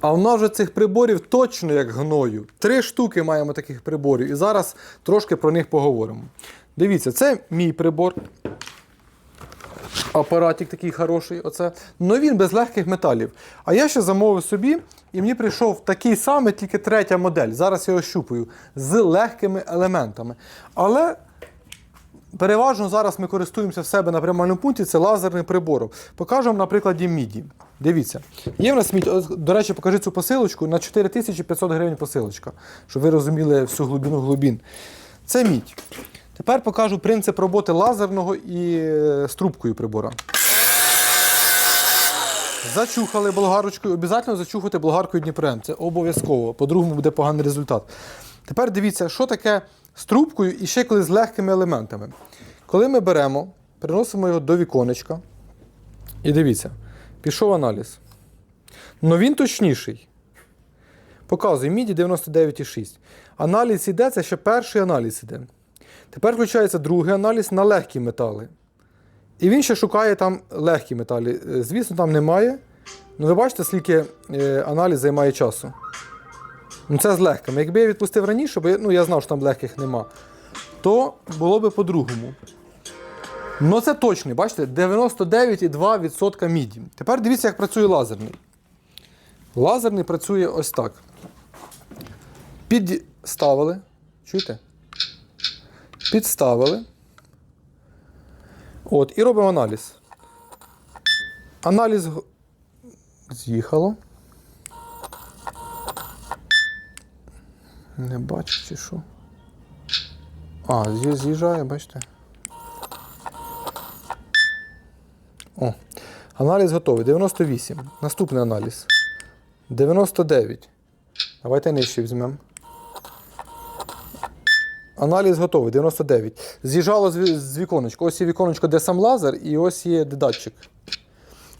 А в нас же цих приборів точно як гною. Три штуки маємо таких приборів. І зараз трошки про них поговоримо. Дивіться, це мій прибор. Апаратик такий хороший. Оце. Но він без легких металів. А я ще замовив собі, і мені прийшов такий самий, тільки третя модель. Зараз я його щупаю з легкими елементами. Але переважно зараз ми користуємося в себе на прямальному пункті, це лазерним прибором. Покажемо на прикладі міді. Дивіться, є в нас мідь, до речі, покажи цю посилочку на 4500 гривень посилочка, щоб ви розуміли всю глибину глибін. Це мідь. Тепер покажу принцип роботи лазерного і е, з трубкою прибора. Зачухали болгарочкою, обов'язково зачухати болгаркою Дніпрем. Це обов'язково, по-другому буде поганий результат. Тепер дивіться, що таке з трубкою і ще коли з легкими елементами. Коли ми беремо, переносимо його до віконечка. І дивіться, пішов аналіз. Ну він точніший. Показує міді 99,6. Аналіз іде, це ще перший аналіз іде. Тепер включається другий аналіз на легкі метали. І він ще шукає там легкі металі. Е, Звісно, там немає. Ну, ви бачите, скільки е, аналіз займає часу. Ну, це з легкими. Якби я відпустив раніше, бо я, ну, я знав, що там легких нема, то було би по-другому. Ну, це точний, бачите, 99,2% міді. Тепер дивіться, як працює лазерний. Лазерний працює ось так. Підставили. Чуєте? Підставили. От, і робимо аналіз. Аналіз з'їхало. Не бачу, чи що. А, з'їжджає, бачите. О, аналіз готовий. 98. Наступний аналіз. 99. Давайте нижче візьмемо. Аналіз готовий, 99. З'їжджало з, ві- з віконечка. Ось є віконечко, де сам лазер, і ось є датчик.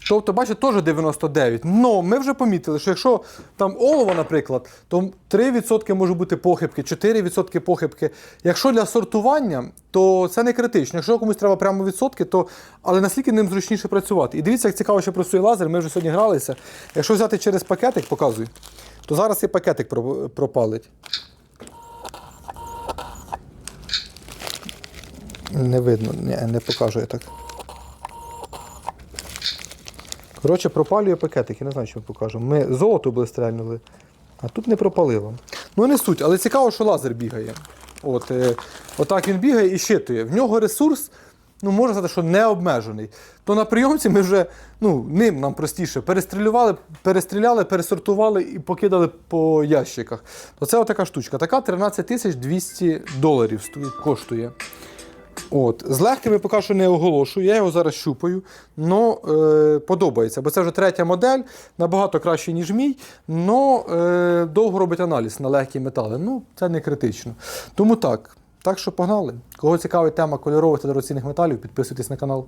Тобто, бачите, теж 99. Но ми вже помітили, що якщо там олово, наприклад, то 3% може бути похибки, 4% похибки. Якщо для сортування, то це не критично. Якщо комусь треба прямо відсотки, то але наскільки ним зручніше працювати. І дивіться, як цікаво, що працює лазер. Ми вже сьогодні гралися. Якщо взяти через пакетик, показуй, то зараз цей пакетик пропалить. Не видно, Ні, не покажу я так. Коротше, пропалює пакетик, я не знаю, що покажу. Ми золото були стрельнули, а тут не пропалило. Ну не суть, але цікаво, що лазер бігає. От, е, отак він бігає і щитує. В нього ресурс, ну можна сказати, що не обмежений. То на прийомці ми вже ну, ним нам простіше перестрілювали, перестріляли, пересортували і покидали по ящиках. То це отака штучка. Така 13 тисяч 200 доларів коштує. От. З легкими поки що не оголошую, я його зараз щупаю. но е, подобається, бо це вже третя модель, набагато краще, ніж мій, но е, довго робить аналіз на легкі метали. Ну, це не критично. Тому так. Так що погнали. Кого цікавить тема кольорових та дорогоцінних металів, підписуйтесь на канал.